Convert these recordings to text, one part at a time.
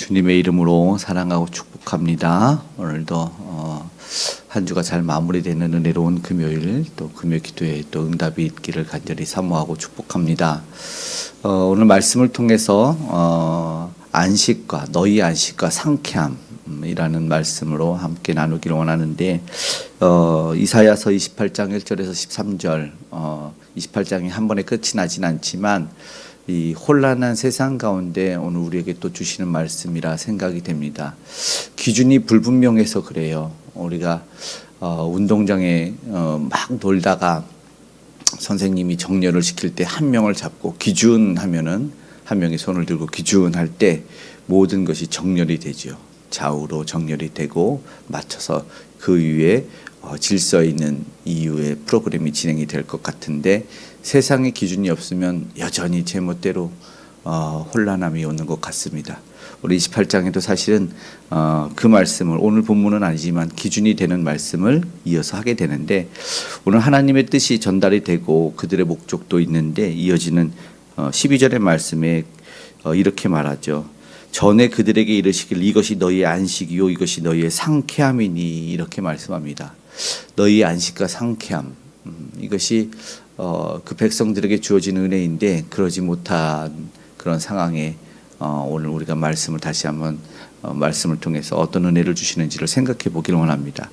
주님의 이름으로 사랑하고 축복합니다. 오늘도 어, 한 주가 잘 마무리되는 은혜로운 금요일 또 금요 기도에 또 응답이 있기를 간절히 사모하고 축복합니다. 어, 오늘 말씀을 통해서 어, 안식과 너희 안식과 상쾌함이라는 말씀으로 함께 나누기를 원하는데 어, 이사야서 28장 1절에서 13절 어, 28장이 한 번에 끝이 나진 않지만 이 혼란한 세상 가운데 오늘 우리에게 또 주시는 말씀이라 생각이 됩니다. 기준이 불분명해서 그래요. 우리가 어, 운동장에 어, 막 놀다가 선생님이 정렬을 시킬 때 한 명을 잡고 기준 하면은 한 명이 손을 들고 기준 할 때 모든 것이 정렬이 되죠. 좌우로 정렬이 되고 맞춰서 그 위에 어, 질서 있는 이유의 프로그램이 진행이 될 것 같은데 세상의 기준이 없으면 여전히 제멋대로 어, 혼란함이 오는 것 같습니다. 우리 28장에도 사실은 어, 그 말씀을 오늘 본문은 아니지만 기준이 되는 말씀을 이어서 하게 되는데 오늘 하나님의 뜻이 전달이 되고 그들의 목적도 있는데 이어지는 어, 12절의 말씀에 어, 이렇게 말하죠. 전에 그들에게 이르시길 이것이 너희의 안식이요 이것이 너희의 상쾌함이니 이렇게 말씀합니다. 너희의 안식과 상쾌함 음, 이것이 어, 그 백성들에게 주어진 은혜인데 그러지 못한 그런 상황에 어, 오늘 우리가 말씀을 다시 한번 어, 말씀을 통해서 어떤 은혜를 주시는지를 생각해 보기를 원합니다.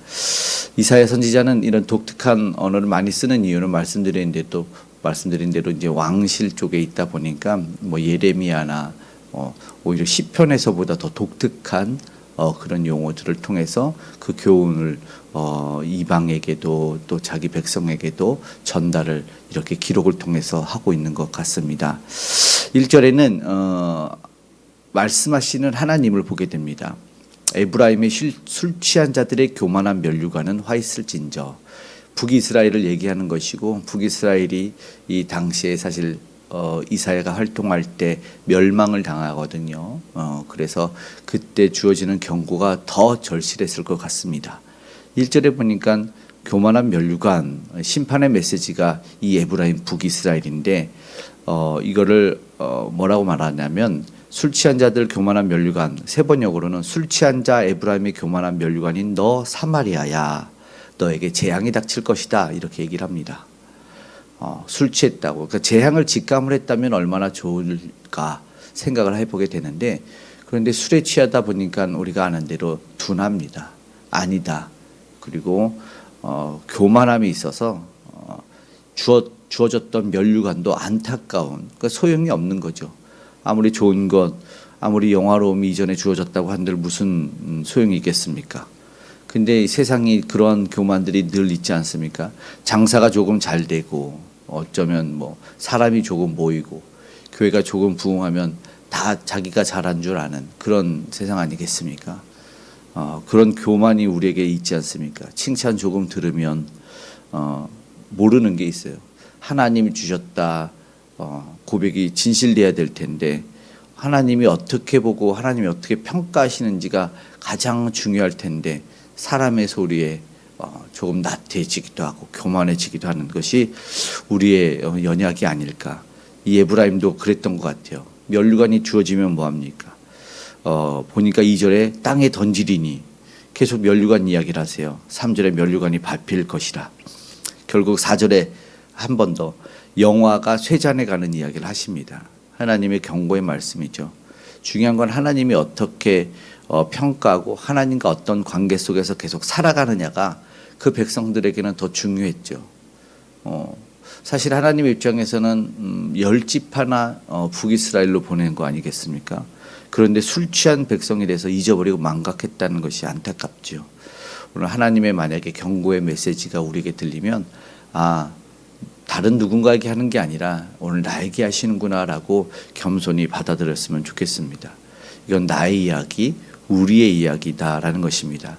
이사야 선지자는 이런 독특한 언어를 많이 쓰는 이유는 말씀드렸는데 또 말씀드린 대로 이제 왕실 쪽에 있다 보니까 뭐 예레미야나 어, 오히려 시편에서보다 더 독특한 어, 그런 용어들을 통해서 그 교훈을 어, 이방에게도 또 자기 백성에게도 전달을 이렇게 기록을 통해서 하고 있는 것 같습니다. 1절에는 어, 말씀하시는 하나님을 보게 됩니다. 에브라임의 실- 술 취한 자들의 교만한 면류관은 화 있을진저 북이스라엘을 얘기하는 것이고 북이스라엘이 이 당시에 사실 어, 이사야가 활동할 때 멸망을 당하거든요. 어, 그래서 그때 주어지는 경고가 더 절실했을 것 같습니다. 1절에 보니까 교만한 멸류관 심판의 메시지가 이 에브라임 북이스라엘인데 어, 이거를 어, 뭐라고 말하냐면 술 취한 자들 교만한 면류관 세 번역으로는 술 취한 자 에브라임의 교만한 면류관인 너 사마리아야 너에게 재앙이 닥칠 것이다 이렇게 얘기를 합니다. 어, 술 취했다고 그러니까 재앙을 직감을 했다면 얼마나 좋을까 생각을 해보게 되는데 그런데 술에 취하다 보니까 우리가 아는 대로 둔합니다. 아니다. 그리고 어, 교만함이 있어서 어, 주어 주어졌던 면류관도 안타까운 그러니까 소용이 없는 거죠. 아무리 좋은 것, 아무리 영화로움이 이전에 주어졌다고 한들 무슨 음, 소용이 있겠습니까? 근데 이 세상이 그런 교만들이 늘 있지 않습니까? 장사가 조금 잘 되고 어쩌면 뭐 사람이 조금 모이고 교회가 조금 부흥하면 다 자기가 잘한 줄 아는 그런 세상 아니겠습니까? 어, 그런 교만이 우리에게 있지 않습니까? 칭찬 조금 들으면 어, 모르는 게 있어요. 하나님이 주셨다 어, 고백이 진실돼야 될 텐데 하나님이 어떻게 보고 하나님이 어떻게 평가하시는지가 가장 중요할 텐데 사람의 소리에 어, 조금 나태해지기도 하고 교만해지기도 하는 것이 우리의 어, 연약이 아닐까. 이 에브라임도 그랬던 것 같아요. 멸류관이 주어지면 뭐합니까? 어, 보니까 2절에 땅에 던지리니 계속 멸류관 이야기를 하세요. 3절에 멸류관이 밟힐 것이라. 결국 4절에 한 번 더 영화가 쇠잔에 가는 이야기를 하십니다. 하나님의 경고의 말씀이죠. 중요한 건 하나님이 어떻게 어, 평가하고 하나님과 어떤 관계 속에서 계속 살아가느냐가 그 백성들에게는 더 중요했죠. 어, 사실 하나님 입장에서는 음, 열집 하나 어, 북이스라엘로 보낸 거 아니겠습니까? 그런데 술 취한 백성이 돼서 잊어버리고 망각했다는 것이 안타깝죠. 오늘 하나님의 만약에 경고의 메시지가 우리에게 들리면 아 다른 누군가에게 하는 게 아니라 오늘 나에게 하시는구나라고 겸손히 받아들였으면 좋겠습니다. 이건 나의 이야기, 우리의 이야기다라는 것입니다.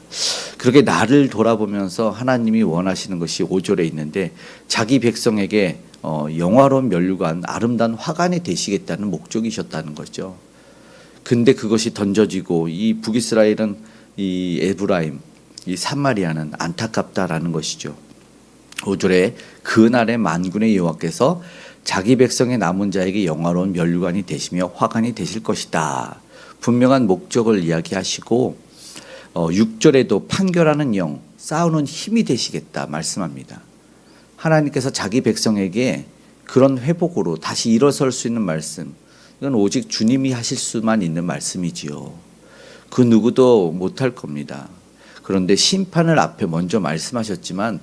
그렇게 나를 돌아보면서 하나님이 원하시는 것이 5절에 있는데 자기 백성에게 어, 영화로운 면류관, 아름다운 화관이 되시겠다는 목적이셨다는 거죠. 근데 그것이 던져지고 이 북이스라엘은 이 에브라임, 이 산마리아는 안타깝다라는 것이죠. 5절에 그날의 만군의 여호와께서 자기 백성의 남은 자에게 영화로운 면류관이 되시며 화관이 되실 것이다. 분명한 목적을 이야기하시고 어, 6절에도 판결하는 영, 싸우는 힘이 되시겠다 말씀합니다. 하나님께서 자기 백성에게 그런 회복으로 다시 일어설 수 있는 말씀. 이건 오직 주님이 하실 수만 있는 말씀이지요. 그 누구도 못할 겁니다. 그런데 심판을 앞에 먼저 말씀하셨지만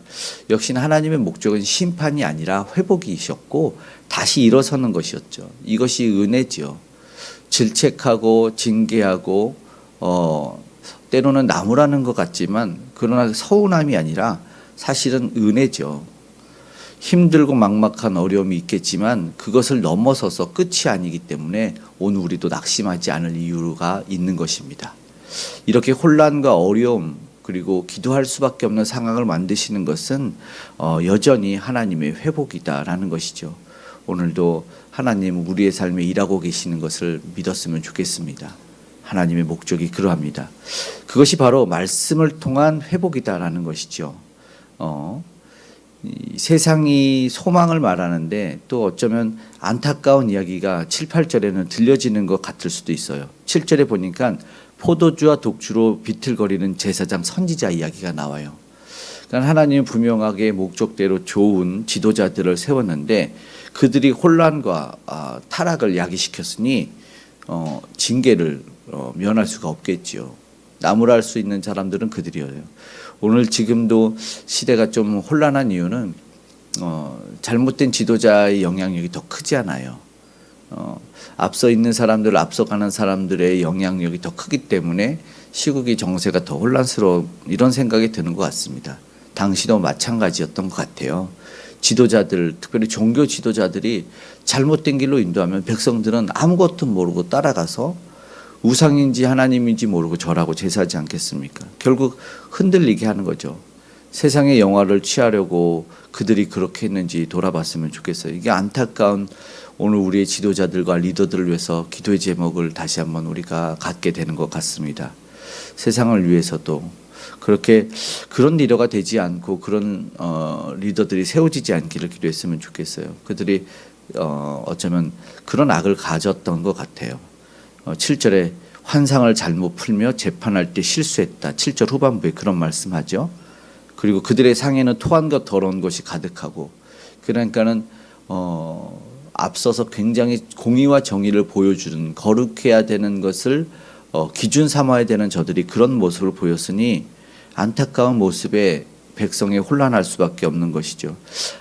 역시나 하나님의 목적은 심판이 아니라 회복이셨고 다시 일어서는 것이었죠. 이것이 은혜지요. 질책하고 징계하고 어 때로는 나무라는 것 같지만 그러나 서운함이 아니라 사실은 은혜죠. 힘들고 막막한 어려움이 있겠지만 그것을 넘어서서 끝이 아니기 때문에 오늘 우리도 낙심하지 않을 이유가 있는 것입니다. 이렇게 혼란과 어려움 그리고 기도할 수밖에 없는 상황을 만드시는 것은 어, 여전히 하나님의 회복이다라는 것이죠. 오늘도 하나님 우리의 삶에 일하고 계시는 것을 믿었으면 좋겠습니다. 하나님의 목적이 그러합니다. 그것이 바로 말씀을 통한 회복이다라는 것이죠. 어, 이 세상이 소망을 말하는데 또 어쩌면 안타까운 이야기가 7, 8절에는 들려지는 것 같을 수도 있어요. 7절에 보니까 포도주와 독주로 비틀거리는 제사장 선지자 이야기가 나와요. 그러니까 하나님은 분명하게 목적대로 좋은 지도자들을 세웠는데 그들이 혼란과 아, 타락을 야기시켰으니 어, 징계를 어, 면할 수가 없겠지요. 나무랄 수 있는 사람들은 그들이에요. 오늘 지금도 시대가 좀 혼란한 이유는 어, 잘못된 지도자의 영향력이 더 크지 않아요. 어, 앞서 있는 사람들, 앞서가는 사람들의 영향력이 더 크기 때문에 시국이 정세가 더 혼란스러운 이런 생각이 드는 것 같습니다. 당시도 마찬가지였던 것 같아요. 지도자들, 특별히 종교 지도자들이 잘못된 길로 인도하면 백성들은 아무것도 모르고 따라가서 우상인지 하나님인지 모르고 절하고 제사하지 않겠습니까? 결국 흔들리게 하는 거죠. 세상의 영화를 취하려고 그들이 그렇게 했는지 돌아봤으면 좋겠어요. 이게 안타까운 오늘 우리의 지도자들과 리더들을 위해서 기도의 제목을 다시 한번 우리가 갖게 되는 것 같습니다. 세상을 위해서도 그렇게 그런 리더가 되지 않고 그런 어, 리더들이 세워지지 않기를 기도했으면 좋겠어요. 그들이 어, 어쩌면 그런 악을 가졌던 것 같아요. 어, 7절에 환상을 잘못 풀며 재판할 때 실수했다. 7절 후반부에 그런 말씀하죠. 그리고 그들의 상에는 토한과 더러운 것이 가득하고 그러니까는 어, 앞서서 굉장히 공의와 정의를 보여주는 거룩해야 되는 것을 어, 기준 삼아야 되는 저들이 그런 모습을 보였으니 안타까운 모습에 백성이 혼란할 수밖에 없는 것이죠.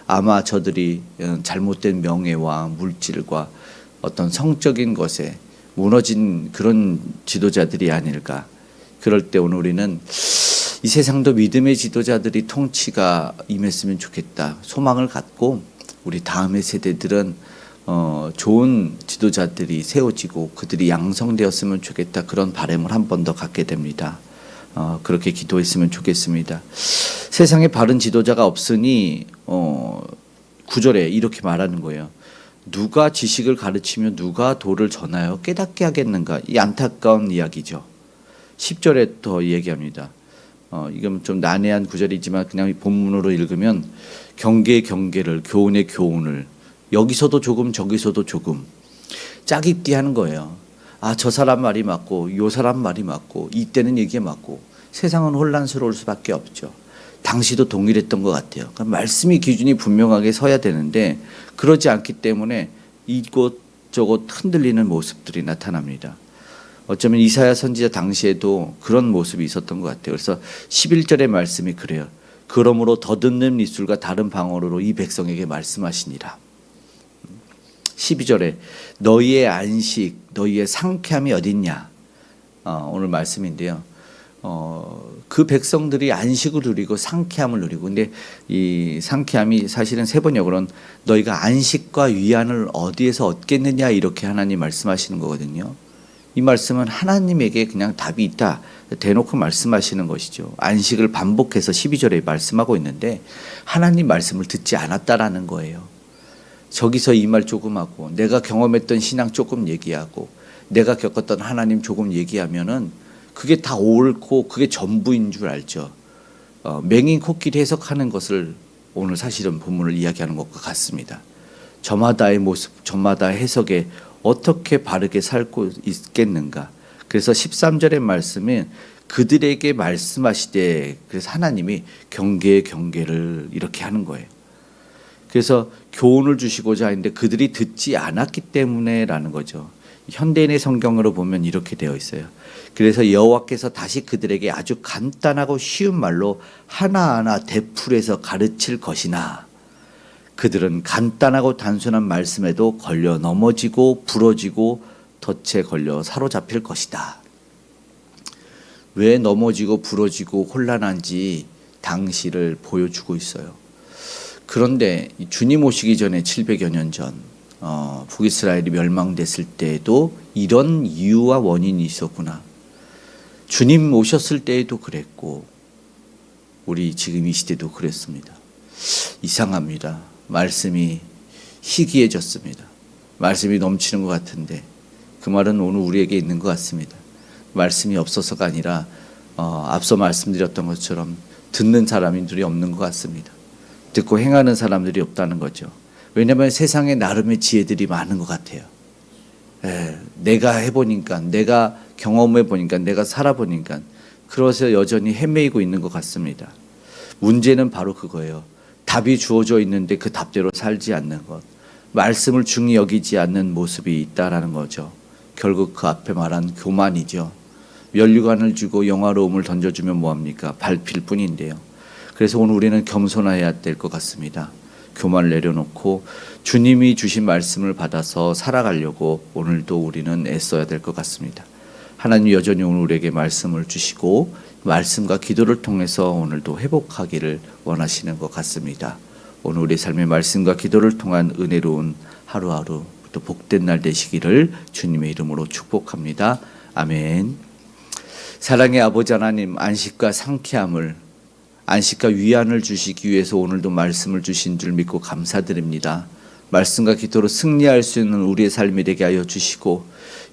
아마 저들이 어, 잘못된 명예와 물질과 어떤 성적인 것에 무너진 그런 지도자들이 아닐까. 그럴 때 오늘 우리는 이 세상도 믿음의 지도자들이 통치가 임했으면 좋겠다. 소망을 갖고 우리 다음의 세대들은 어, 좋은 지도자들이 세워지고 그들이 양성되었으면 좋겠다. 그런 바람을 한 번 더 갖게 됩니다. 어, 그렇게 기도했으면 좋겠습니다. 세상에 바른 지도자가 없으니 어, 구절에 이렇게 말하는 거예요. 누가 지식을 가르치며 누가 도를 전하여 깨닫게 하겠는가? 이 안타까운 이야기죠. 10절에 더 얘기합니다. 어, 이건 좀 난해한 구절이지만 그냥 본문으로 읽으면 경계의 경계를 교훈의 교훈을 여기서도 조금 저기서도 조금 짜깁기 하는 거예요. 아, 저 사람 말이 맞고 요 사람 말이 맞고 이때는 이게 맞고 세상은 혼란스러울 수밖에 없죠. 당시도 동일했던 것 같아요. 그러니까 말씀이 기준이 분명하게 서야 되는데 그러지 않기 때문에 이곳 저곳 흔들리는 모습들이 나타납니다. 어쩌면 이사야 선지자 당시에도 그런 모습이 있었던 것 같아요. 그래서 11절의 말씀이 그래요. 그러므로 더듬는 입술과 다른 방언으로 이 백성에게 말씀하시니라. 12절에 너희의 안식, 너희의 상쾌함이 어딨냐? 어, 오늘 말씀인데요. 어, 그 백성들이 안식을 누리고 상쾌함을 누리고 근데 이 상쾌함이 사실은 세 번역으로는 너희가 안식과 위안을 어디에서 얻겠느냐 이렇게 하나님 말씀하시는 거거든요. 이 말씀은 하나님에게 그냥 답이 있다. 대놓고 말씀하시는 것이죠. 안식을 반복해서 12절에 말씀하고 있는데 하나님 말씀을 듣지 않았다라는 거예요. 저기서 이 말 조금 하고 내가 경험했던 신앙 조금 얘기하고 내가 겪었던 하나님 조금 얘기하면은 그게 다 옳고 그게 전부인 줄 알죠. 어, 맹인 코끼리 해석하는 것을 오늘 사실은 본문을 이야기하는 것과 같습니다. 저마다의 모습, 저마다 해석에 어떻게 바르게 살고 있겠는가. 그래서 13절의 말씀은 그들에게 말씀하시되 그래서 하나님이 경계 경계를 이렇게 하는 거예요. 그래서 교훈을 주시고자 했는데 그들이 듣지 않았기 때문에라는 거죠. 현대인의 성경으로 보면 이렇게 되어 있어요. 그래서 여호와께서 다시 그들에게 아주 간단하고 쉬운 말로 하나하나 되풀이해서 가르칠 것이나 그들은 간단하고 단순한 말씀에도 걸려 넘어지고 부러지고 덫에 걸려 사로잡힐 것이다. 왜 넘어지고 부러지고 혼란한지 당시를 보여주고 있어요. 그런데 이 주님 오시기 전에 700여 년 전, 어, 북이스라엘이 멸망됐을 때에도 이런 이유와 원인이 있었구나. 주님 오셨을 때에도 그랬고, 우리 지금 이 시대도 그랬습니다. 이상합니다. 말씀이 희귀해졌습니다. 말씀이 넘치는 것 같은데, 그 말은 오늘 우리에게 있는 것 같습니다. 말씀이 없어서가 아니라, 어, 앞서 말씀드렸던 것처럼 듣는 사람들이 없는 것 같습니다. 듣고 행하는 사람들이 없다는 거죠. 왜냐하면 세상에 나름의 지혜들이 많은 것 같아요. 예, 내가 해보니까, 내가 경험해 보니까, 내가 살아보니까, 그래서 여전히 헤매이고 있는 것 같습니다. 문제는 바로 그거예요. 답이 주어져 있는데 그 답대로 살지 않는 것. 말씀을 중히 여기지 않는 모습이 있다라는 거죠. 결국 그 앞에 말한 교만이죠. 면류관을 주고 영화로움을 던져주면 뭐합니까? 밟힐 뿐인데요. 그래서 오늘 우리는 겸손해야 될 것 같습니다. 교만을 내려놓고 주님이 주신 말씀을 받아서 살아가려고 오늘도 우리는 애써야 될 것 같습니다. 하나님 여전히 오늘 우리에게 말씀을 주시고 말씀과 기도를 통해서 오늘도 회복하기를 원하시는 것 같습니다. 오늘 우리 삶의 말씀과 기도를 통한 은혜로운 하루하루 또 복된 날 되시기를 주님의 이름으로 축복합니다. 아멘. 사랑의 아버지 하나님 안식과 상쾌함을 안식과 위안을 주시기 위해서 오늘도 말씀을 주신 줄 믿고 감사드립니다. 말씀과 기도로 승리할 수 있는 우리의 삶이 되게 하여 주시고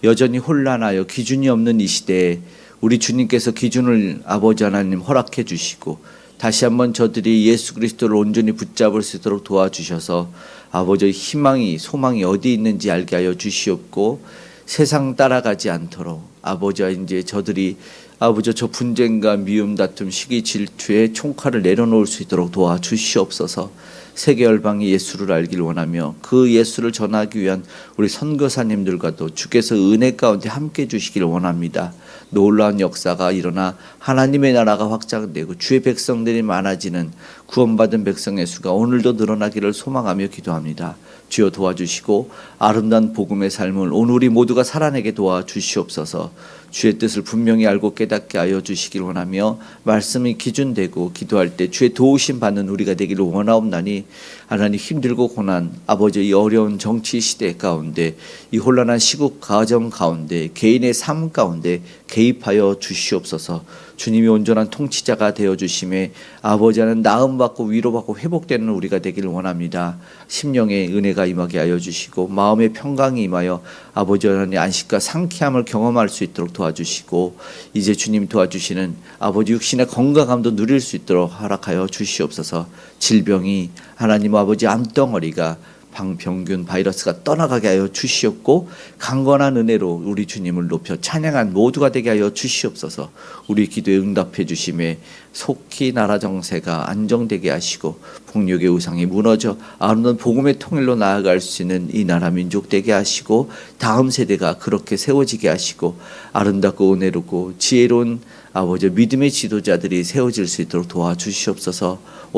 여전히 혼란하여 기준이 없는 이 시대에 우리 주님께서 기준을 아버지 하나님 허락해 주시고 다시 한번 저들이 예수 그리스도를 온전히 붙잡을 수 있도록 도와주셔서 아버지의 희망이 소망이 어디 있는지 알게 하여 주시옵고 세상 따라가지 않도록 아버지와 이제 저들이 아버지 저 분쟁과 미움 다툼 시기 질투에 총칼을 내려놓을 수 있도록 도와주시옵소서 세계 열방이 예수를 알길 원하며 그 예수를 전하기 위한 우리 선교사님들과도 주께서 은혜 가운데 함께 주시기를 원합니다. 놀라운 역사가 일어나 하나님의 나라가 확장되고 주의 백성들이 많아지는 구원받은 백성의 수가 오늘도 늘어나기를 소망하며 기도합니다. 주여 도와주시고 아름다운 복음의 삶을 오늘 우리 모두가 살아내게 도와주시옵소서. 주의 뜻을 분명히 알고 깨닫게 하여 주시길 원하며 말씀이 기준되고 기도할 때 주의 도우심 받는 우리가 되기를 원하옵나니 하나님 힘들고 고난 아버지의 이 어려운 정치 시대 가운데 이 혼란한 시국 가정 가운데 개인의 삶 가운데 개 입하여 주시옵소서 주님이 온전한 통치자가 되어 주심에 아버지는 나음 받고 위로받고 회복되는 우리가 되기를 원합니다. 심령의 은혜가 임하게 하여 주시고 마음의 평강이 임하여 아버지 하나님 안식과 상쾌함을 경험할 수 있도록 도와주시고 이제 주님 도와주시는 아버지 육신의 건강함도 누릴 수 있도록 허락하여 주시옵소서. 질병이 하나님 아버지 암덩어리가 방병균 바이러스가 떠나가게 하여 주시옵고 강건한 은혜로 우리 주님을 높여 찬양한 모두가 되게 하여 주시옵소서. 우리 기도에 응답해 주심에 속히 나라 정세가 안정되게 하시고 폭력의 우상이 무너져 아름다운 복음의 통일로 나아갈 수 있는 이 나라 민족 되게 하시고 다음 세대가 그렇게 세워지게 하시고 아름답고 은혜롭고 지혜로운 아버지 믿음의 지도자들이 세워질 수 있도록 도와주시옵소서.